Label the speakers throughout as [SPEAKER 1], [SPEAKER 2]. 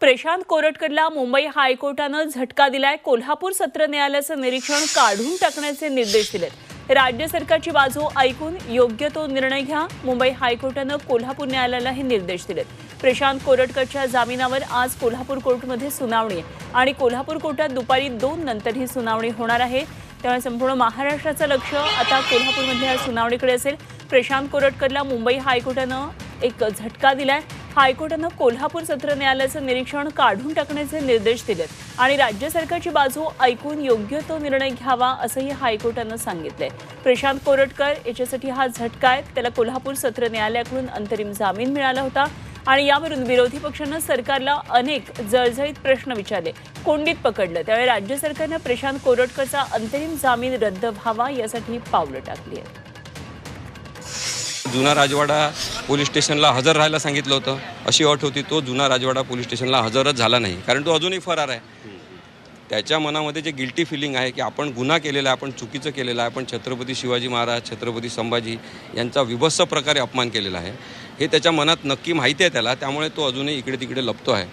[SPEAKER 1] प्रशांत कोरटकरला मुंबई हायकोर्टानं झटका दिलाय. कोल्हापूर सत्र न्यायालयाचं निरीक्षण काढून टाकण्याचे निर्देश दिलेत. राज्य सरकारची बाजू ऐकून योग्य तो निर्णय घ्या. मुंबई हायकोर्टानं कोल्हापूर न्यायालयाला हे निर्देश दिलेत. प्रशांत कोरटकरच्या जामिनावर आज कोल्हापूर कोर्टमध्ये सुनावणी आहे आणि कोल्हापूर कोर्टात दुपारी दोन नंतर ही सुनावणी होणार आहे. त्यामुळे संपूर्ण महाराष्ट्राचं लक्ष आता कोल्हापूरमधल्या या सुनावणीकडे असेल. प्रशांत कोरटकरला मुंबई हायकोर्टानं एक झटका दिलाय. हायकोर्टानं कोल्हापूर सत्र न्यायालयाचं निरीक्षण काढून टाकण्याचे निर्देश दिलेत आणि राज्य सरकारची बाजू ऐकून योग्य तो निर्णय घ्यावा असंही हायकोर्टानं सांगितलंय. प्रशांत कोरटकर याच्यासाठी हा झटका आहे. त्याला कोल्हापूर सत्र न्यायालयाकडून अंतरिम जामीन मिळाला होता आणि यावरून विरोधी पक्षानं सरकारला अनेक जळजळीत प्रश्न विचारले. कोंडीत पकडलं. त्यावेळी राज्य सरकारनं प्रशांत कोरटकरचा अंतरिम जामीन रद्द व्हावा यासाठी पावलं टाकली आहेत.
[SPEAKER 2] जुना राजवाडा पोलीस स्टेशनला हजर राहायला सांगितलं होतं. अशी अट होती तो जुना राजवाडा पोलीस स्टेशनला हजरच झाला नाही. कारण तो अजूनही फरार आहे. त्याच्या मनामध्ये जे गिल्टी फिलिंग आहे की आपण गुन्हा केलेला आहे आपण चुकीचं केलेलं आहे आपण छत्रपती शिवाजी महाराज छत्रपती संभाजी यांचा विभत्स प्रकारे अपमान केलेला आहे. हे त्याच्या मनात नक्की माहिती आहे त्याला त्यामुळे तो अजूनही इकडे तिकडे लपतो आहे.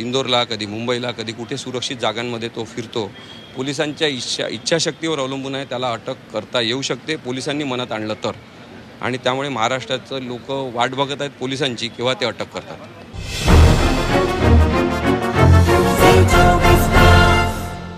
[SPEAKER 2] इंदोरला कधी मुंबईला कधी कुठे सुरक्षित जागांमध्ये तो फिरतो. पोलिसांच्या इच्छा इच्छाशक्तीवर अवलंबून आहे त्याला अटक करता येऊ शकते. पोलिसांनी मनात आणलं तर. आणि त्यामुळे महाराष्ट्राचं लोक वाट बघत आहेत पोलिसांची किंवा ते अटक करतात.